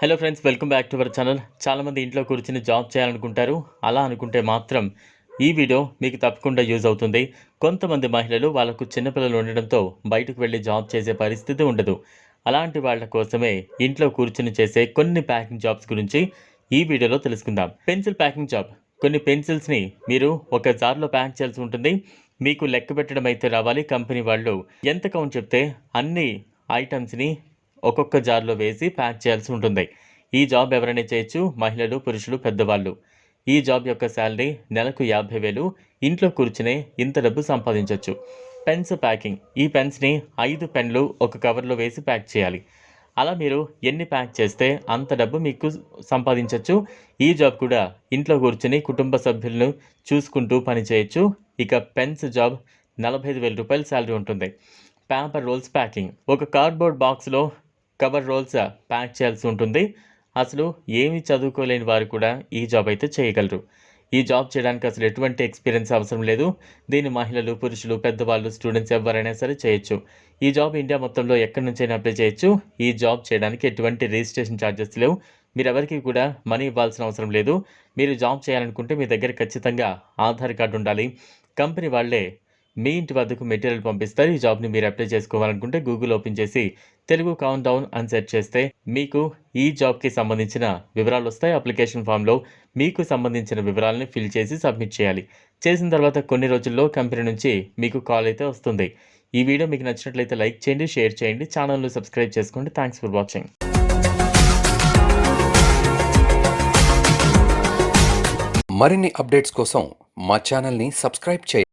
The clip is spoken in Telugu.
Hello friends welcome back to our channel చాలామంది ఇంట్లో కూర్చుని జాబ్ చేయాలనుకుంటారు. అలా అనుకుంటే మాత్రం ఈ వీడియో మీకు తప్పకుండా యూజ్ అవుతుంది. కొంతమంది మహిళలు వాళ్ళకు చిన్నపిల్లలు ఉండడంతో బయటకు వెళ్ళి జాబ్ చేసే పరిస్థితి ఉండదు. అలాంటి వాళ్ళ కోసమే ఇంట్లో కూర్చుని చేసే కొన్ని ప్యాకింగ్ జాబ్స్ గురించి ఈ వీడియోలో తెలుసుకుందాం. పెన్సిల్ ప్యాకింగ్ జాబ్ కొన్ని పెన్సిల్స్ని మీరు ఒక జార్లో ప్యాక్ చేయాల్సి ఉంటుంది. మీకు లెక్క పెట్టడం అయితే రావాలి. కంపెనీ వాళ్ళు ఎంత కౌంట్ చెప్తే అన్ని ఐటమ్స్ని ఒక్కొక్క జార్లో వేసి ప్యాక్ చేయాల్సి ఉంటుంది. ఈ జాబ్ ఎవరైనా చేయొచ్చు? మహిళలు పురుషులు పెద్దవాళ్ళు. ఈ జాబ్ యొక్క శాలరీ నెలకు యాభై వేలు. ఇంట్లో కూర్చునే ఇంత డబ్బు సంపాదించవచ్చు పెన్స్ ప్యాకింగ్. ఈ పెన్స్ని ఐదు పెన్లు ఒక కవర్లో వేసి ప్యాక్ చేయాలి. అలా మీరు ఎన్ని ప్యాక్ చేస్తే అంత డబ్బు మీకు సంపాదించవచ్చు ఈ జాబ్ కూడా ఇంట్లో కూర్చుని కుటుంబ సభ్యులను చూసుకుంటూ పని చేయొచ్చు. ఇక పెన్స్ జాబ్ నలభై ఐదు వేల రూపాయల శాలరీ ఉంటుంది. Paper rolls packing. ఒక కార్డ్బోర్డ్ బాక్స్లో కవర్ రోల్స్ ప్యాక్ చేయాల్సి ఉంటుంది. అసలు ఏమీ చదువుకోలేని వారు కూడా ఈ జాబ్ అయితే చేయగలరు. ఈ జాబ్ చేయడానికి అసలు ఎటువంటి ఎక్స్పీరియన్స్ అవసరం లేదు. దీన్ని మహిళలు పురుషులు పెద్దవాళ్ళు స్టూడెంట్స్ ఎవరైనా సరే చేయొచ్చు. ఈ జాబ్ ఇండియా మొత్తంలో ఎక్కడి నుంచైనా అప్లై చేయొచ్చు. ఈ జాబ్ చేయడానికి ఎటువంటి రిజిస్ట్రేషన్ ఛార్జెస్ లేవు. మీరు ఎవరికి కూడా మనీ ఇవ్వాల్సిన అవసరం లేదు. మీరు జాబ్ చేయాలనుకుంటే మీ దగ్గర ఖచ్చితంగా ఆధార్ కార్డు ఉండాలి. కంపెనీ వాళ్ళే మీ ఇంటి వద్దకు మెటీరియల్ పంపిస్తారు. ఈ జాబ్ని మీరు అప్లై చేసుకోవాలనుకుంటే గూగుల్ ఓపెన్ చేసి తెలుగు కౌంట్ డౌన్ అని సెర్చ్ చేస్తే మీకు ఈ జాబ్కి సంబంధించిన వివరాలు వస్తాయి. అప్లికేషన్ ఫామ్లో మీకు సంబంధించిన వివరాలని ఫిల్ చేసి సబ్మిట్ చేయాలి. చేసిన తర్వాత కొన్ని రోజుల్లో కంపెనీ నుంచి మీకు కాల్ అయితే వస్తుంది. ఈ వీడియో మీకు నచ్చినట్లయితే లైక్ చేయండి షేర్ చేయండి ఛానల్ను సబ్స్క్రైబ్ చేసుకోండి. థ్యాంక్స్ ఫర్ వాచింగ్ మరిన్ని అప్డేట్స్ కోసం మా ఛానల్ని సబ్స్క్రైబ్ చేయండి.